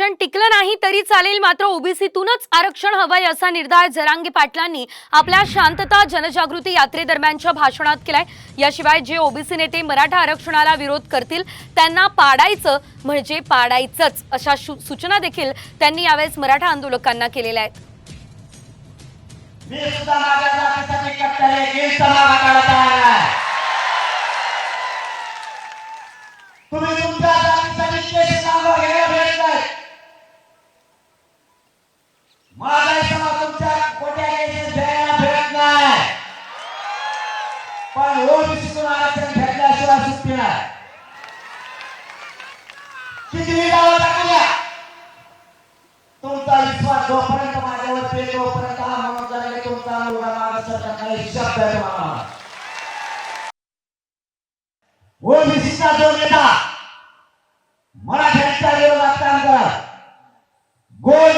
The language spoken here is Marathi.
आरक्षण टिकलं नाही तरी चालेल मात्र ओबीसीतूनच आरक्षण हवंय असा निर्धार जरांगे पाटलांनी आपल्या शांतता जनजागृती यात्रेदरम्यानच्या भाषणात केलाय. याशिवाय जे ओबीसी नेते मराठा आरक्षणाला विरोध करतील त्यांना पाडायचं म्हणजे पाडायचंच अशा सूचना देखील त्यांनी यावेळेस मराठा आंदोलकांना केलेल्या आहेत. पण ओबीसीतून आरक्षण भेटल्याशिवाय सुट्टी नाही. किती गावं टाकूया तुमचा विश्वास जोपर्यंत माझ्यावर ते जोपर्यंत हा म्हणून झालेला तुमचा मुलगा महाराष्ट्राचा हिशाब शब्द आहे तुम्हाला. ओबीसीचा जो नेता. मराठ्यांच्या विरोधात काम करत गोल